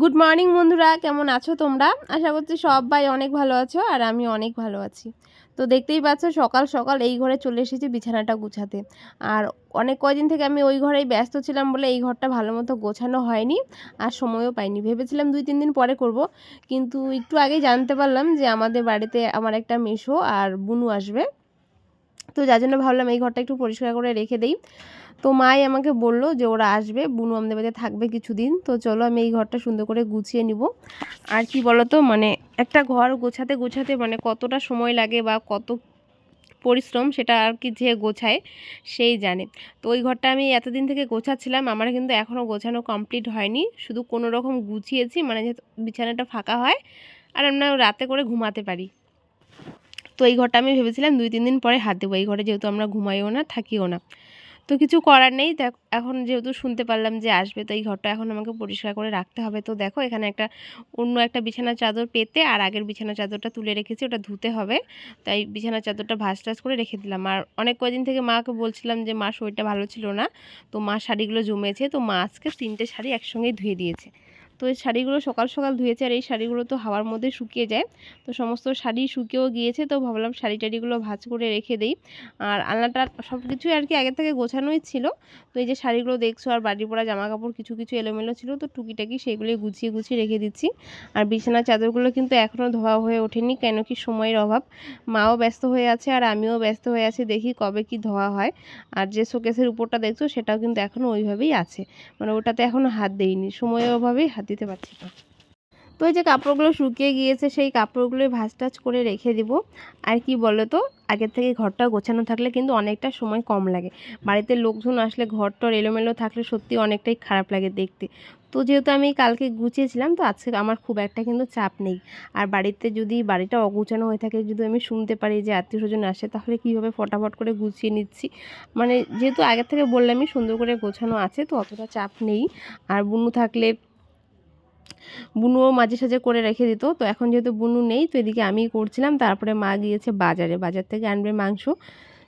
Good morning বন্ধুরা। কেমন আছো তোমরা? আশা করছি সবাই অনেক ভালো আছো আর আমি অনেক ভালো আছি। তো দেখতেই পাচ্ছ, সকাল সকাল এই ঘরে চলে এসেছি বিছানাটা গুছাতে। আর অনেক কয়দিন থেকে আমি ওই ঘরেই ব্যস্ত ছিলাম বলে এই ঘরটা ভালো মতো গোছানো হয়নি আর সময়ও পাইনি। ভেবেছিলাম দুই, তিন দিন পরে করব। কিন্তু একটু আগেই জানতে পারলাম যে আমাদের বাড়িতে আমার একটা মেশো আর বুনু আসবে। তো যার জন্য ভাবলাম এই ঘরটা একটু পরিষ্কার করে রেখে দেই। তো মাই আমাকে বলল যে ওরা আসবে, বুনু আমাদের বাড়িতে থাকবে কিছুদিন। তো চলো আমি এই ঘরটা সুন্দর করে গুছিয়ে নিব। আর কি বলো তো মানে একটা ঘর গোছাতে গোছাতে মানে কতটা সময় লাগে বা কত পরিশ্রম সেটা আর কি যে গোছায় সেই জানে। তো ওই ঘরটা আমি এতদিন থেকে গোছাচ্ছিলাম, আমার কিন্তু এখনও গোছানো কমপ্লিট হয়নি। শুধু কোনো রকম গুছিয়েছি মানে যেহেতু বিছানাটা ফাঁকা হয়, আর আমরা রাতে করে ঘুমাতে পারি। তো এই ঘরটা আমি ভেবেছিলাম দুই, তিন দিন পরে হাত দেবো। এই ঘরে যেহেতু আমরা ঘুমাইও না, থাকিও না। তো কিছু করার নেই। দেখ, এখন যেহেতু শুনতে পারলাম যে আসবে, তো এই ঘরটা এখন আমাকে পরিষ্কার করে রাখতে হবে। তো দেখো, এখানে একটা অন্য একটা বিছানার চাদর পেতে আর আগের বিছানা চাদরটা তুলে রেখেছি, ওটা ধুতে হবে। তাই বিছানার চাদরটা ভাজ টাজ করে রেখে দিলাম। আর অনেক কদিন থেকে মাকে বলছিলাম যে, মা, শরীরটা ভালো ছিল না। তো মা শাড়িগুলো জমেছে। তো মা আজকে তিনটে শাড়ি একসঙ্গেই ধুয়ে দিয়েছে। তো এই শাড়িগুলো সকাল সকাল ধুয়েছে আর এই শাড়িগুলো তো হাওয়ার মধ্যে শুকিয়ে যায়। তো সমস্ত শাড়ি শুকিয়েও গিয়েছে, তো ভাবলাম শাড়ি টাড়িগুলো ভাজ করে রেখে দিই। আর আলনাটা সব কিছুই আর কি আগে থেকে গোছানোই ছিল। তো এই যে শাড়িগুলো দেখছ আর বাড়ি পরা জামা কাপড় কিছু কিছু এলোমেলো ছিল, তো টুকিটাকি সেগুলোই গুছিয়ে গুছিয়ে রেখে দিচ্ছি। আর বিছানার চাদরগুলো কিন্তু এখনও ধোয়া হয়ে ওঠেনি, কেন কি সময়ের অভাব। মাও ব্যস্ত হয়ে আছে আর আমিও ব্যস্ত হয়ে আছি, দেখি কবে কি ধোয়া হয়। আর যে শোকেসের উপরটা দেখছ সেটাও কিন্তু এখনও ওইভাবেই আছে। মানে ওটাতে এখনও হাত দেইনি, সময়ের অভাবেই হাত দিতে পারছি না। তো এই যে কাপড়গুলো শুকিয়ে গিয়েছে, সেই কাপড়গুলো ভাজ টাজ করে রেখে দিব। আর কি বলো তো আগের থেকে ঘরটা গোছানো থাকলে কিন্তু অনেকটা সময় কম লাগে। বাড়িতে লোকজন আসলে ঘরটর এলোমেলো থাকলে সত্যি অনেকটাই খারাপ লাগে দেখতে। তো যেহেতু আমি কালকে গুছিয়েছিলাম, তো আজকে আমার খুব একটা কিন্তু চাপ নেই। আর বাড়িতে যদি বাড়িটা অগুছানো হয়ে থাকে, যদি আমি শুনতে পারি যে আত্মীয় স্বজন আসে, তাহলে কীভাবে ফটাফট করে গুছিয়ে নিচ্ছি? মানে যেহেতু আগের থেকে বললামই সুন্দর করে গোছানো আছে, তো অতটা চাপ নেই। আর বুনু থাকলে বুনুও মাঝে সাঝে করে রেখে দিত। তো এখন যেহেতু বুনু নেই, তো এদিকে আমিই করছিলাম। তারপরে মা গিয়েছে বাজারে। বাজার থেকে আনবে মাংস।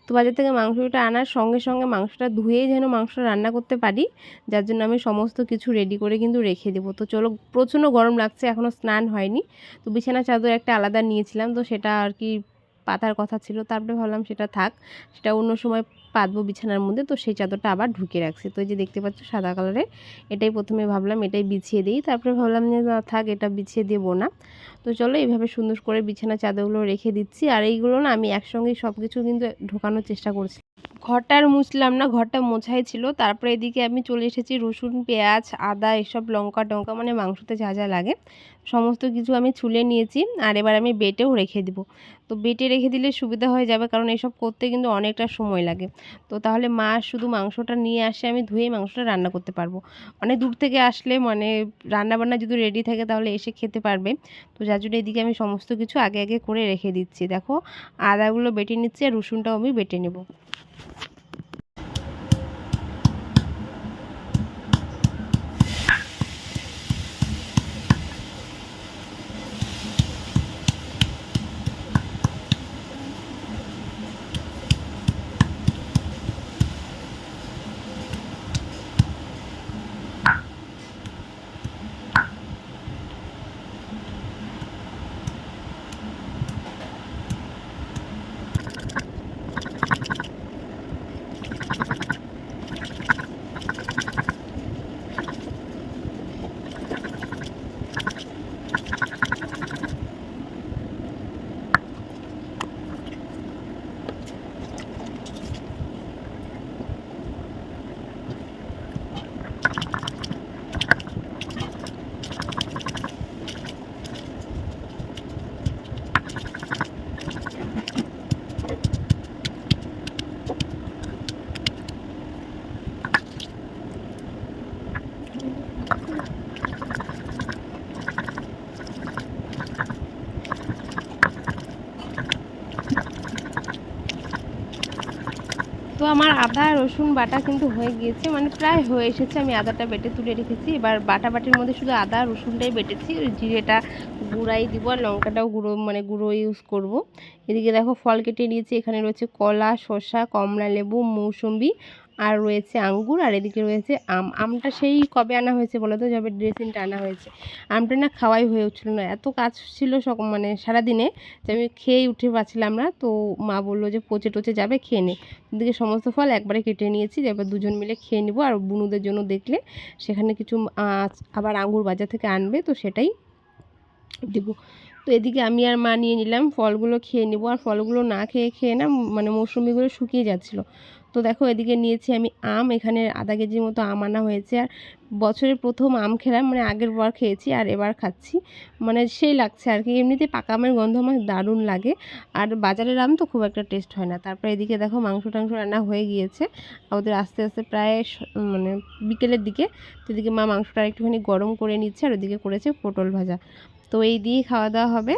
তো বাজার থেকে মাংসটা আনার সঙ্গে সঙ্গে মাংসটা ধুয়েই যেন মাংসটা রান্না করতে পারি, যার জন্য আমি সমস্ত কিছু রেডি করে কিন্তু রেখে দেবো। তো চলো, প্রচণ্ড গরম লাগছে এখনও স্নান হয়নি। তো বিছানা চাদর একটা আলাদা নিয়েছিলাম, তো সেটা আর কি পাতার কথা ছিল। তারপরে ভাবলাম সেটা থাক, সেটা অন্য সময় পাতবো বিছানার মধ্যে, তো সেই চাদরটা আবার ঢুকে রাখছি। তো এই যে দেখতে পাচ্ছ সাদা কালারের এটাই প্রথমে ভাবলাম এটাই বিছিয়ে দিই। তারপরে ভাবলাম যে না থাক, এটা বিছিয়ে দেবো না। তো চলো এইভাবে সুন্দর করে বিছানা চাদরগুলো রেখে দিচ্ছি। আর এইগুলো না আমি একসঙ্গেই সব কিছু কিন্তু ঢোকানোর চেষ্টা করছি। ঘরটা আর মুছলাম না, ঘরটা মোছাই ছিল। তারপরে এদিকে আমি চলে এসেছি রসুন, পেঁয়াজ, আদা, এসব লঙ্কা, টঙ্কা মানে মাংসতে যা যা লাগে, সমস্ত কিছু আমি ছুলে নিয়েছি। আর এবার আমি বেটেও রেখে দিব। তো বেটে রেখে দিলে সুবিধা হয়ে যাবে, কারণ এসব করতে কিন্তু অনেকটা সময় লাগে। তো তাহলে মা শুধু মাংসটা নিয়ে আসে, আমি ধুয়ে মাংসটা রান্না করতে পারব। অনেক দূর থেকে আসলে মানে রান্না বান্না যদি রেডি থাকে তাহলে এসে খেতে পারবে। তো যার জন্য এদিকে আমি সমস্ত কিছু আগে আগে করে রেখে দিচ্ছি। দেখো, আদাগুলো বেটে নিচ্ছি আর রসুনটাও আমি বেটে নেব। তো আমার আদা, রসুন, বাটা কিন্তু হয়ে গিয়েছে মানে প্রায় হয়ে এসেছে। আমি আদাটা বেটে তুলে রেখেছি। এবার বাটা বাটির মধ্যে শুধু আদা, রসুনটাই বেটেছি। জিরেটা গুঁড়াই দিব আর লঙ্কাটাও গুঁড়ো মানে গুঁড়ো ইউজ করব। এদিকে দেখো ফল কেটে নিয়েছি। এখানে রয়েছে কলা, শসা কমলা লেবু মৌসুম্বি আর রয়েছে আঙ্গুর, আর এদিকে রয়েছে আম। আমটা সেই কবে আনা হয়েছে বলো তো? যবে ড্রেসিংটা আনা হয়েছে। আমটা না খাওয়াই হয়ে উঠছিল না। এত কাজ ছিল সক মানে সারাদিনে যে আমি খেয়েই উঠে পাচ্ছিলাম না। তো মা বলল যে পচে টচে যাবে, খেয়ে নে। এদিকে সমস্ত ফল একবারে কেটে নিয়েছি এবার দুজন মিলে খেয়ে নিব। আর বুনুদের জন্য দেখলে সেখানে কিছু আবার আঙ্গুর বাজার থেকে আনবে, তো সেটাই দেব। তো এদিকে আমি আর মা নিয়ে নিলাম। ফলগুলো খেয়ে নেব। আর ফলগুলো না খেয়ে খেয়ে না মানে মৌসুমিগুলো শুকিয়ে যাচ্ছিল। তো দেখো এদিকে নিয়েছি আমি আম, এখানে আধা কেজির মতো আম আনা হয়েছে। আর বছরের প্রথম আম খেলাম মানে আগের বার খেয়েছি আর এবার খাচ্ছি। মানে সেই লাগছে আর কি, এমনিতে পাকা আমের গন্ধ আমার দারুণ লাগে। আর বাজারের আম তো খুব একটা টেস্ট হয় না। তারপরে এদিকে দেখো মাংস টাংস রান্না হয়ে গিয়েছে। আমাদের আস্তে আস্তে প্রায় মানে বিকেলের দিকে, তো এদিকে মা মাংসটা একটুখানি গরম করে নিচ্ছে আর ওদিকে করেছে পটল ভাজা। তো এই দিয়েই খাওয়া দাওয়া হবে।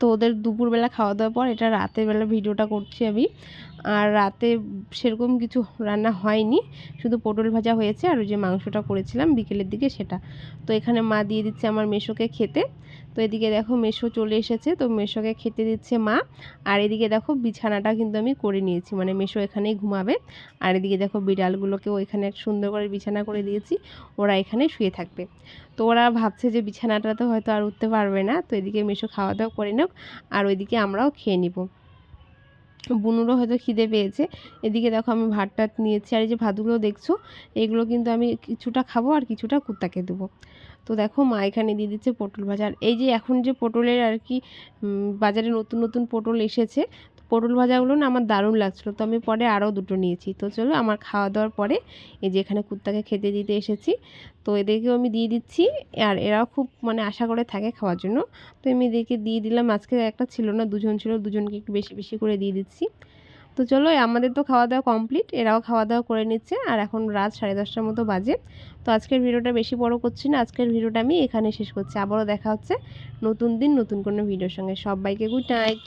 তো ওদের দুপুরবেলা খাওয়া দাওয়ার পর এটা রাতের বেলা ভিডিওটা করছি আমি। আর রাতে সেরকম কিছু রান্না হয়নি। শুধু পটল ভাজা হয়েছে আর ওই যে মাংসটা করেছিলাম বিকেলের দিকে সেটা। তো এখানে মা দিয়ে দিচ্ছে আমার মেশোকে খেতে। তো এদিকে দেখো মেশো চলে এসেছে, তো মেশোকে খেতে দিচ্ছে মা। আর এদিকে দেখো বিছানাটা কিন্তু আমি করে নিয়েছি মানে মেশো এখানেই ঘুমাবে। আর এদিকে দেখো বিড়ালগুলোকেও এখানে সুন্দর করে বিছানা করে দিয়েছি, ওরা এখানে শুয়ে থাকবে। তো ওরা ভাবছে যে বিছানাটা তো হয়তো আর উঠতে পারবে না, তো এদিকে মেশো খাওয়া দাওয়া করে নাও আর ওইদিকে আমরাও খেয়ে নিব। বুনুরও হয়তো খিদে পেয়েছে। এদিকে দেখো আমি ভাত টাত নিয়েছি আর এই যে ভাতগুলো দেখছ, এগুলো কিন্তু আমি কিছুটা খাব আর কিছুটা কুত্তাকে দেবো। তো দেখো মা এখানে দিয়ে দিচ্ছে পটল ভাজা। আর এই যে এখন যে পটলের আর কি বাজারে নতুন নতুন পটল এসেছে পটল ভাজাগুলো না আমার দারুণ লাগছিল। তো আমি পরে আরও দুটো নিয়েছি। তো চলো আমার খাওয়া দাওয়ার পরে এই যে এখানে কুত্তাকে খেতে দিতে এসেছি। তো এদেরকেও আমি দিয়ে দিচ্ছি। আর এরাও খুব মানে আশা করে থাকে খাওয়ার জন্য। তো আমি এদেরকে দিয়ে দিলাম। আজকে একটা ছিল না, দুজন ছিল, দুজনকে একটু বেশি বেশি করে দিয়ে দিচ্ছি। তো চলো, আমাদের তো খাওয়া দাওয়া কমপ্লিট। এরাও খাওয়া দাওয়া করে নিচ্ছে। আর এখন রাত সাড়ে দশটার মতো বাজে। তো আজকের ভিডিওটা বেশি বড় করছি না। আজকের ভিডিওটা আমি এখানে শেষ করছি। আবারও দেখা হচ্ছে নতুন দিন, নতুন কোনো ভিডিওর সঙ্গে। সবাইকে গুড নাইট।